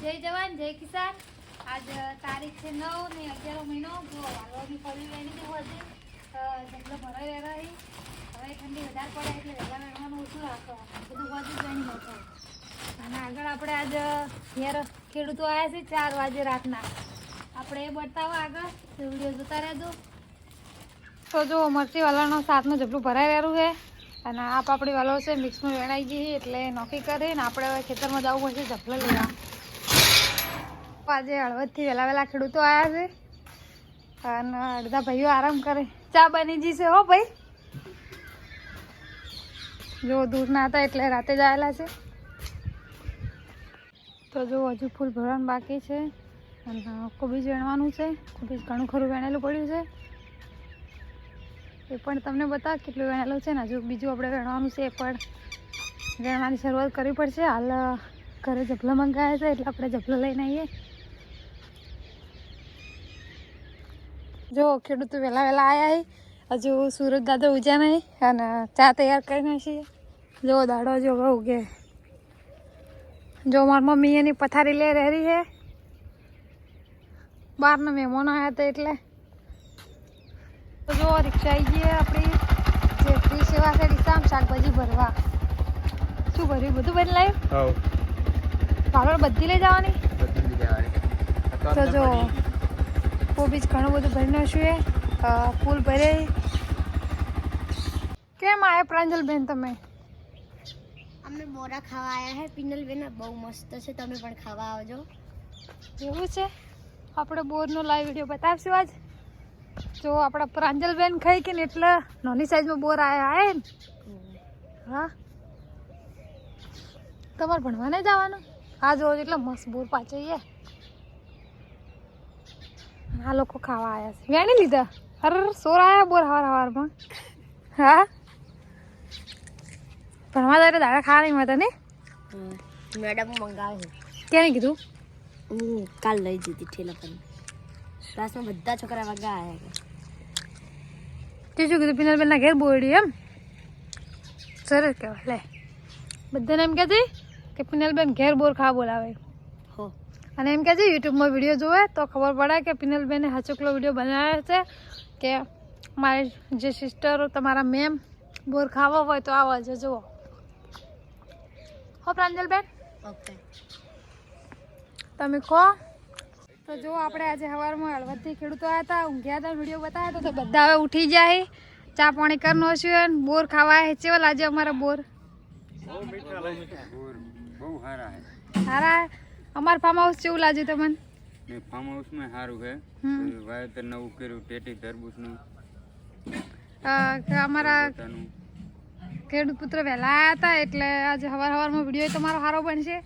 જય જવાન, જય કિસાન. આજ તારીખ છે નવ ને અગિયારો મહિનો. જો વાલોની પડવી એની જે હોય છે જંગલો ભરાઈ રહ્યા રહી હવે ઠંડી વધારે પડે એટલે વહેલા વેણવાનું ઓછું રાખો. બધું વધુ જઈને નાખો અને આગળ આપણે આજ ઘેર ખેડૂતો આવ્યા છે, ચાર વાગે રાતના. આપણે એ બતાવો આગળ વીડિયો જોતા રહેજો. તો જો, મરચી વાલાનો સાતનું જબલું ભરાઈ રહ્યું છે. અને આ પાપડી વાલો છે, મિક્સમાં વેણાઈ ગઈ એટલે નોકી કરીને આપણે હવે ખેતરમાં જવું પડશે જબલો લેવા. આજે હળવદથી વહેલા વહેલા ખેડૂતો આવ્યા છે. અને અડધા ભાઈઓ આરામ કરે. ચા બની ગઈ છે હો ભાઈ. જો દૂર ના હતા એટલે રાતે જ આવેલા છે. તો જો હજુ ફૂલ ભરવાનું બાકી છે. અને કોબીજ વેણવાનું છે. કોબીજ ઘણું ખરું વેણેલું પડ્યું છે. એ પણ તમને બતાવ કેટલું વેણેલું છે ને હજુ બીજું આપણે વેણવાનું છે એ પણ. વેણવાની શરૂઆત કરવી પડશે. હાલ ઘરે જભલો મંગાવ્યા છે એટલે આપણે જભલો લઈને આવીએ. જો ખેડૂતો વહેલા વહેલા આવ્યા હજુ સુરત દાદા ઉજ્યા નહીં અને ચા તૈયાર કરીને છીએ જો દાડો જો હવે ઉગે. જો મારી મમ્મી એની પથારી લે રહેરી છે બહારના મહેમાનો આવ્યા હતા એટલે. તો જો રિક્ષા આવી ગઈ આપણી. જે ફ્રી સેવા છે રિક્ષામાં શાકભાજી ભરવા. શું ભર્યું? બધું ભરી લાવ્યું હવ બધી લઈ જવાની? તો જ. લેવાની તો જો ઘણું બધું ભરી નાખ્યું છે. ફૂલ ભરે. કેમ આવ્યા પ્રાંજલબેન તમે? અમે બોરા ખાવા આવ્યા હે. પિનલબેન બહુ મસ્ત છે. તમે પણ ખાવા આવજો. એવું છે? આપણે બોરનો લાઈવ વીડિયો બતાવશું આજ. જો આપણા પ્રાંજલબેન ખાઈ કે ને એટલે નાની સાઈઝમાં બોર આવ્યા હે ને? હા. તમારે ભણવાને જવાનું? હા જો એટલે મસ્ત બોર પાચઈએ આ લોકો ખાવા આવ્યા છે. વેણી લીધા. હર સોર આયા બોર હવાર હવારમાં. હા? ભણવા જાય દાડા ખાવા નહીં મળતા ને? મેડમ મંગાવે. ક્યાં કીધું? હું કાલ લઈ જતી ઠેલા પર. ક્લાસમાં બધા છોકરા વાગા આવ્યા તે શું કીધું? પિનલબેનના ઘેર બોરડી એમ? સરસ કહેવાય. લે. બધાને એમ કહેતી કે પિનલબેન ઘેર બોર ખાવા બોલાવે. અને એમ કહે છે યુટ્યુબમાં વીડિયો જોવે તો ખબર પડે કે પિનલબેને હાચુકલો વીડિયો બનાવ્યો છે કે મારી જે સિસ્ટરો તમારા મેમ બોર ખાવા હોય તો આવો જો જુઓ. હો પ્રાંજલબેન? ઓકે તમે કહો તો જો આપણે આજે સવારમાં હળવદથી ખેડૂતો આવ્યા હતા ઊંઘ્યા હતા વીડિયો બતાવ્યા હતા તો બધા હવે ઉઠી જાય. ચા પાણી કરનો છે બોર ખાવા હે આજે અમારા બોર? સારા અમારા ફાર્મ હાઉસ કેવું લાગ્યું તમને? ને ફાર્મ હાઉસમાં સારું છે. વાવેતર નવું કર્યું ટેટી તરબૂચનું અમારા ખેડૂત પુત્ર વહેલા હતા એટલે આજે હવાર હવારમાં વીડિયો તમારો સારો બનશે.